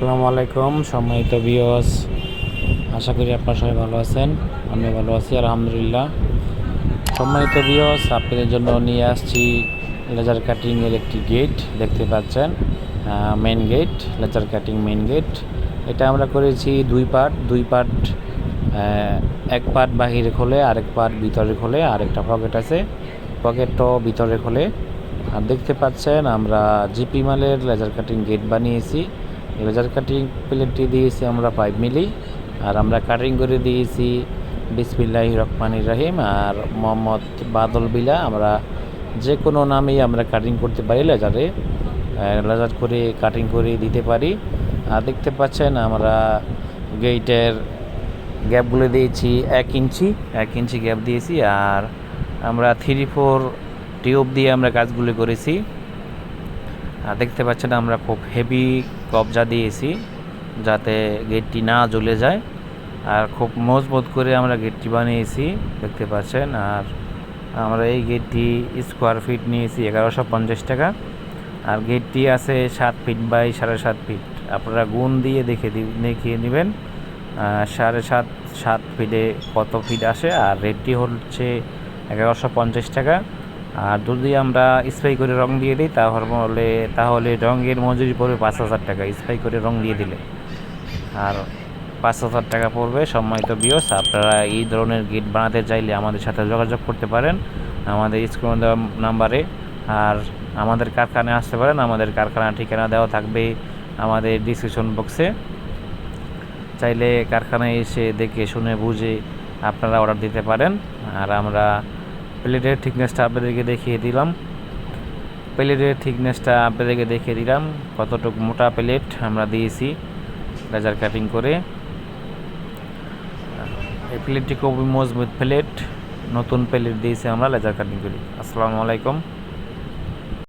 আসসালামু আলাইকুম, সম্মানিত বিয়স আশা করি আপনারা সবাই ভালো আছেন আমি ভালো আছি, আলহামদুলিল্লাহ। সম্মানিত বিয়স আপনাদের জন্য নিয়ে আসছি লেজার কাটিংয়ের একটি গেট দেখতে পাচ্ছেন main gate laser cutting main gate এটা আমরা করেছি দুই পার্ট দুই পার্ট এক পার্ট বাহিরে খোলে, আরেক পার্ট ভিতরে খোলে, আরেকটা পকেট আছে। পকেটও ভিতরে খোলে। আর দেখতে পাচ্ছেন, আমরা জিপি মালের লেজার কাটিং গেট বানিয়েছি। লেজার কাটিং প্লেটটি দিয়েছি আমরা ফাইভ মিলি, আর আমরা কাটিং করে দিয়েছি বিসমিল্লাহ রহমানির রাহিম, আর মোহাম্মদ বাদল বিলা, আমরা যে কোনো নামেই আমরা কাটিং করতে পারি লেজারে লেজার করে কাটিং করে দিতে পারি। আর দেখতে পাচ্ছেন আমরা গেইটের গ্যাপগুলো দিয়েছি এক ইঞ্চি এক ইঞ্চি গ্যাপ দিয়েছি, আর আমরা থ্রি ফোর টিউব দিয়ে আমরা কাজগুলো করেছি। দেখতে পাচ্ছেন আমরা খুব হেভি কবজা দিয়েছি, যাতে গেটটি না জ্বলে যায়। আর খুব মজবুত করে আমরা গেটটি বানিয়েছি, দেখতে পাচ্ছেন। আর আমরা এই গেটটি স্কোয়ার ফিট নিয়েছি, এগারোশো পঞ্চাশ টাকা। আর গেটটি আছে সাত ফিট বাই সাড়ে সাত ফিট আপনারা গুণ দিয়ে দেখে দেখিয়ে নেবেন সাড়ে সাত সাত ফিটে কত ফিট আসে। আর রেটটি হচ্ছে এগারোশো পঞ্চাশ টাকা। আর যদি আমরা স্প্রে করে রং দিয়ে দিই, তাহলে তাহলে রঙের মজুরি পড়বে পাঁচ হাজার টাকা। স্প্রে করে রং দিয়ে দিলে। আর পাঁচ হাজার টাকা পড়বে সম্মানিত বিয়স আপনারা এই ধরনের গেট বানাতে চাইলে আমাদের সাথে যোগাযোগ করতে পারেন আমাদের স্ক্রিন দেওয়া নাম্বারে আর আমাদের কারখানায় আসতে পারেন, আমাদের কারখানার ঠিকানা দেওয়া থাকবে আমাদের ডিসক্রিপশন বক্সে চাইলে কারখানায় এসে দেখে, শুনে, বুঝে আপনারা অর্ডার দিতে পারেন। আর আমরা প্লেটের থিকনেসটা আপনাদেরকে দেখিয়ে দিলাম। প্লেটের থিকনেসটা আপনাদেরকে দেখিয়ে দিলাম। কতটুকু মোটা প্লেট আমরা দিয়েছি লেজার কাটিং করে। এই প্লেটটি খুবই মজবুত প্লেট। নতুন প্লেট দিয়েছি আমরা লেজার কাটিং করি। আসসালামু আলাইকুম।